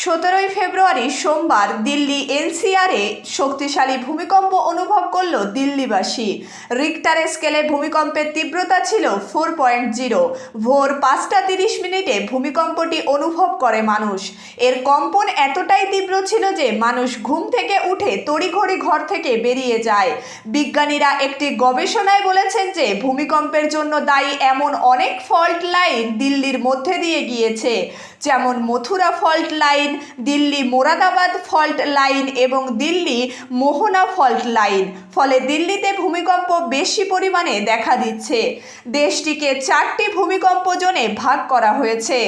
সতেরোই ফেব্রুয়ারি সোমবার দিল্লি এনসিআরে শক্তিশালী ভূমিকম্প অনুভব করল দিল্লিবাসী। রিক্টার স্কেলে ভূমিকম্পের তীব্রতা ছিল ফোর পয়েন্ট জিরো ভোর পাঁচটা তিরিশ মিনিটে ভূমিকম্পটি অনুভব করে মানুষ। এর কম্পন এতটাই তীব্র ছিল যে মানুষ ঘুম থেকে উঠে তড়িঘড়ি ঘর থেকে বেরিয়ে যায়। বিজ্ঞানীরা একটি গবেষণায় বলেছেন যে ভূমিকম্পের জন্য দায়ী এমন অনেক ফল্ট লাইন দিল্লির মধ্যে দিয়ে গিয়েছে। যেমন Mathura fault line Delhi Moradabad fault line এবং দিল্লি মোহনা ফল্ট লাইন। ফলে দিল্লিতে ভূমিকম্প বেশি পরিমাণে দেখা দিচ্ছে। দেশটিকে চারটি ভূমিকম্প জোনে ভাগ করা হয়েছে।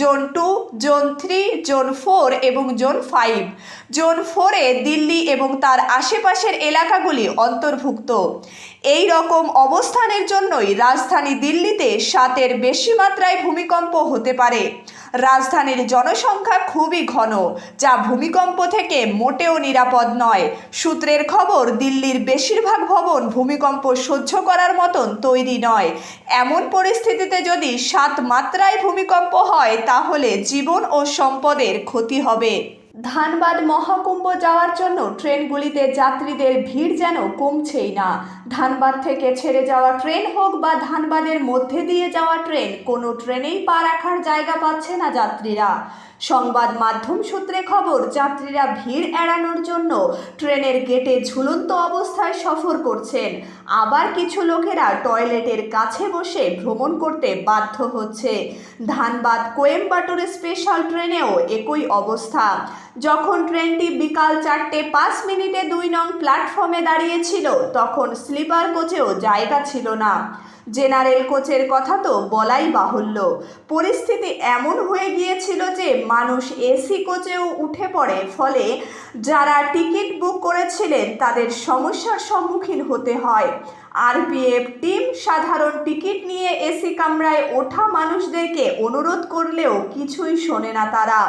Zone two, zone three, zone four এবং জোন ফাইভ। জোন ফোরে দিল্লি এবং তার আশেপাশের এলাকাগুলি অন্তর্ভুক্ত। এই রকম অবস্থানের জন্যই রাজধানী দিল্লিতে সাতের বেশি মাত্রায় ভূমিকম্প হতে পারে। রাজধানীর জনসংখ্যা খুবই ঘন, যা ভূমিকম্প থেকে মোটেও নিরাপদ নয়। সূত্রের খবর, দিল্লির বেশিরভাগ ভবন ভূমিকম্প সহ্য করার মতন তৈরি নয়। এমন পরিস্থিতিতে যদি সাত মাত্রায় ভূমিকম্প হয়, তাহলে জীবন ও সম্পদের ক্ষতি হবে। ধানবাদ মহাকুম্ভ যাওয়ার জন্য ট্রেনগুলিতে যাত্রীদের ভিড় যেন কমছেই না। ধানবাদ থেকে ছেড়ে যাওয়া ট্রেন হোক বা ধানবাদের মধ্যে দিয়ে যাওয়া ট্রেন, কোনো ট্রেনেই পা রাখার জায়গা পাচ্ছে না যাত্রীরা। সংবাদ মাধ্যম সূত্রে খবর, যাত্রীরা ভিড় এড়ানোর জন্য ট্রেনের গেটে ঝুলন্ত অবস্থায় সফর করছেন। আবার কিছু লোকেরা টয়লেটের কাছে বসে ভ্রমণ করতে বাধ্য হচ্ছে। ধানবাদ কোয়েম্বাটোর স্পেশাল ট্রেনেও একই অবস্থা। যখন ট্রেনটি বিকাল চারটে পাঁচ মিনিটে দুই নং প্ল্যাটফর্মে দাঁড়িয়েছিল, তখন স্লিপার কোচেও জায়গা ছিল না। জেনারেল কোচের কথা তো বলাই বাহুল্য। পরিস্থিতি এমন হয়ে গিয়েছিল যে মানুষ এসি কোচেও উঠে পড়ে, ফলে যারা টিকিট বুক করেছিলেন তাদের সমস্যার সম্মুখীন হতে হয়। আরপিএফ টিম সাধারণ টিকিট নিয়ে এসি কামরায় ওঠা মানুষদেরকে অনুরোধ করলেও কিছুই শোনে না তারা।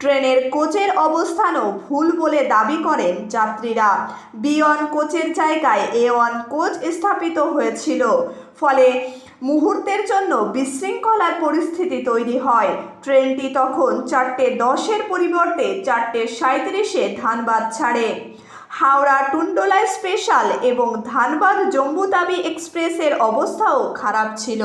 ট্রেনের কোচের অবস্থানও ভুল বলে দাবি করেন যাত্রীরা। বি ওয়ান কোচের জায়গায় এ ওয়ান কোচ স্থাপিত হয়েছিল। ফলে মুহূর্তের জন্য বিশৃঙ্খলার পরিস্থিতি তৈরি হয়। ট্রেনটি তখন চারটে দশের পরিবর্তে চারটে সাঁত্রিশে ধানবাদ ছাড়ে। হাওড়া টুন্ডোলা স্পেশাল এবং ধানবাদ জম্মু তাবি এক্সপ্রেসের অবস্থাও খারাপ ছিল।